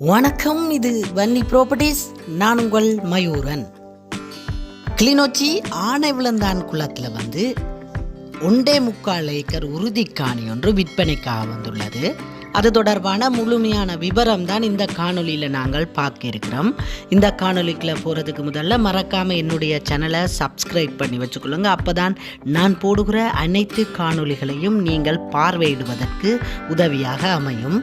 வணக்கம் இது வன்னி ப்ராப்பர்ட்டிஸ் நான் உங்கள் மயூரன். கிளிநொச்சி ஆனை விளந்தான் குளத்தில் வந்து ஒன்றே முக்கால் ஏக்கர் உறுதிக்காணி ஒன்று விற்பனைக்காக வந்துள்ளது. அது தொடர்பான முழுமையான விவரம் தான் இந்த காணொளியில் நாங்கள் பார்க்க இருக்கிறோம். இந்த காணொலிக்குள்ளே போகிறதுக்கு முதல்ல மறக்காமல் என்னுடைய சேனலை சப்ஸ்கிரைப் பண்ணி வச்சுக்கொள்ளுங்க. அப்போ தான் நான் போடுகிற அனைத்து காணொளிகளையும் நீங்கள் பார்வையிடுவதற்கு உதவியாக அமையும்.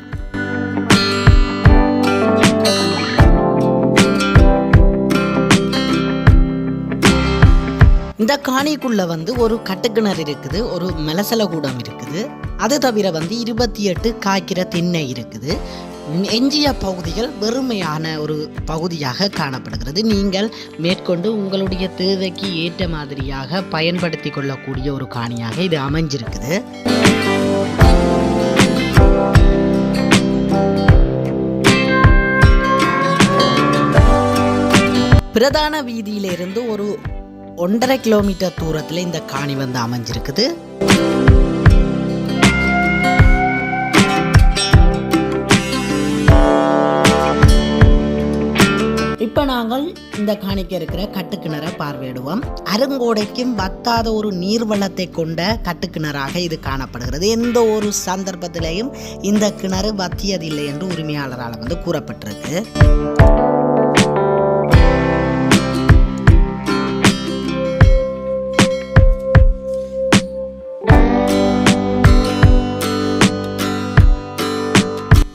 இந்த காணிக்குள்ள வந்து ஒரு கட்டுக்கிணறு இருக்குது ஒரு மெலசல கூடம் இருக்குது. அது தவிர வந்து இருபத்தி எட்டு காய்க்கிற திண்ணை இருக்குது. எஞ்சிய பகுதிகள் வெறுமையான ஒரு பகுதியாக காணப்படுகிறது. நீங்கள் மேற்கொண்டு உங்களுடைய தேவைக்கு ஏற்ற மாதிரியாக பயன்படுத்தி கொள்ளக்கூடிய ஒரு காணியாக இது அமைஞ்சிருக்குது. பிரதான வீதியிலிருந்து ஒரு ஒன்றரை கிலோமீட்டர் தூரத்தில் இந்த காணி வந்து அமைஞ்சிருக்குது. இப்போ நாங்கள் இந்த காணிக்க இருக்கிற கட்டுக்கிணறை பார்வையிடுவோம். அருங்கோடைக்கும் வத்தாத ஒரு நீர்வளத்தை கொண்ட கட்டுக்கிணறாக இது காணப்படுகிறது. எந்த ஒரு சந்தர்ப்பத்திலையும் இந்த கிணறு வத்தியதில்லை என்று உரிமையாளரால் வந்து கூறப்பட்டிருக்கு.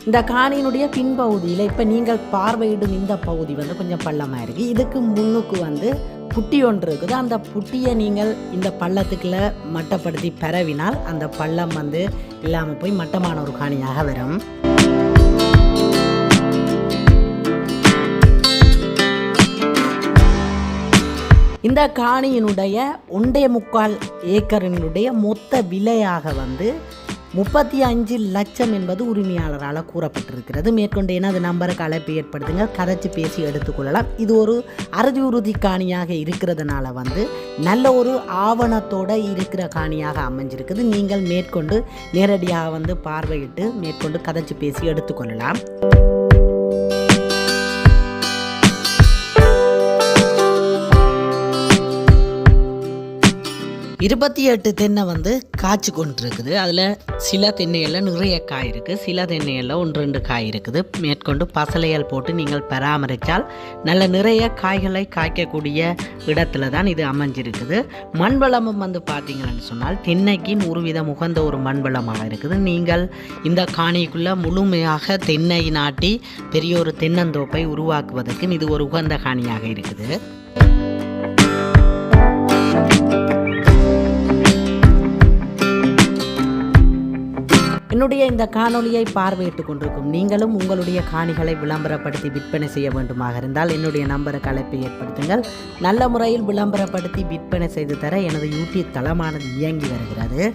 இந்த காணியினுடைய பின்பகுதியில் இப்போ நீங்கள் பார்வையிடும் இந்த பகுதி வந்து கொஞ்சம் பள்ளமாக இருக்குது இதுக்கு முன்னுக்கு வந்து புட்டி ஒன்று இருக்குது. அந்த புட்டியை நீங்கள் இந்த பள்ளத்துக்குள்ளே மட்டப்படுத்தி பரவினால் அந்த பள்ளம் வந்து இல்லாமல் போய் மட்டமான ஒரு காணியாக வரும். இந்த காணியினுடைய ஒன்றே முக்கால் ஏக்கரினுடைய மொத்த விலையாக வந்து முப்பத்தி அஞ்சு லட்சம் என்பது உரிமையாளரால் கூறப்பட்டிருக்கிறது. மேற்கொண்டு எனது நம்பருக்கு அழைப்பு ஏற்படுத்துங்க. கதைச்சு பேசி எடுத்துக்கொள்ளலாம் இது ஒரு அறுதி உறுதி காணியாக இருக்கிறதுனால வந்து நல்ல ஒரு ஆவணத்தோட இருக்கிற காணியாக அமைஞ்சிருக்குது. நீங்கள் மேற்கொண்டு நேரடியாக வந்து பார்வையிட்டு மேற்கொண்டு கதைச்சு பேசி எடுத்துக்கொள்ளலாம் இருபத்தி எட்டு தென்னை வந்து காய்ச்சி கொண்டிருக்குது. அதில் சில தென்னையில் நிறைய காய் இருக்குது சில தென்னையில் ஒன்று ரெண்டு காய் இருக்குது. மேற்கொண்டு பசலையால் போட்டு நீங்கள் பராமரித்தால் நல்ல நிறைய காய்களை காய்க்கக்கூடிய இடத்துல தான் இது அமைஞ்சிருக்குது. மண் வளமும் வந்து பார்த்தீங்கன்னு சொன்னால் தென்னைக்கு ஒரு விதம் உகந்த ஒரு மண் வளமாக இருக்குது. நீங்கள் இந்த காணிக்குள்ளே முழுமையாக தென்னை நாட்டி பெரிய ஒரு தென்னந்தோப்பை உருவாக்குவதற்கும் இது ஒரு உகந்த காணியாக இருக்குது. என்னுடைய இந்த காணொளியை பார்வையிட்டுக் கொண்டிருக்கும் நீங்களும் உங்களுடைய காணிகளை விளம்பரப்படுத்தி விற்பனை செய்ய வேண்டுமாக இருந்தால் என்னுடைய நம்பருக்கு அழைப்பை ஏற்படுத்துங்கள். நல்ல முறையில் விளம்பரப்படுத்தி விற்பனை செய்து தர எனது யூடியூப் தளமானது இயங்கி வருகிறது.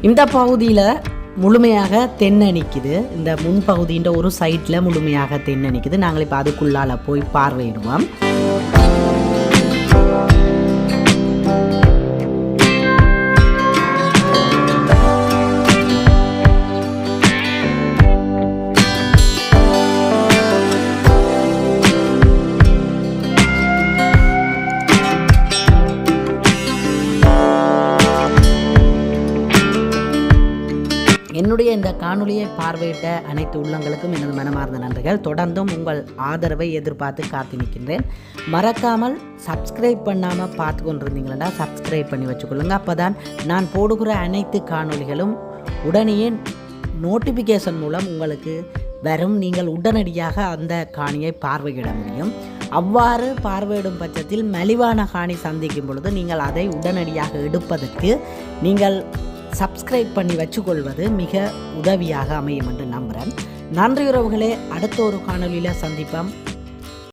இந்த பகுதியில் முழுமையாக தென்னை இந்த முன்பகுதின்ற ஒரு சைட்டில் முழுமையாக தென்னை நிற்குது நாங்கள் இப்போ அதுக்குள்ளால் போய் பார்வையிடுவோம். இந்த காணொளியை பார்வையிட்ட அனைத்து உள்ளங்களுக்கும் எனது மனமார்ந்த நன்றிகள். தொடர்ந்தும் உங்கள் ஆதரவை எதிர்பார்த்து காத்து நிற்கின்றேன் மறக்காமல் சப்ஸ்கிரைப் பண்ணாமல் பார்த்து கொண்டிருந்தீங்களா சப்ஸ்கிரைப் பண்ணி வச்சுக்கொள்ளுங்க. அப்போ தான் நான் போடுகிற அனைத்து காணொளிகளும் உடனேயே நோட்டிஃபிகேஷன் மூலம் உங்களுக்கு வரும். நீங்கள் உடனடியாக அந்த காணியை பார்வையிட முடியும். அவ்வாறு பார்வையிடும் பட்சத்தில் மலிவான காணி சந்திக்கும் பொழுது நீங்கள் அதை உடனடியாக எடுப்பதற்கு நீங்கள் சப்ஸ்கிரைப் பண்ணி வச்சுக்கொள்வது மிக உதவியாக அமையும் என்று நம்புகிறேன் நன்றி உறவுகளே அடுத்த ஒரு காணொளியில் சந்திப்போம்.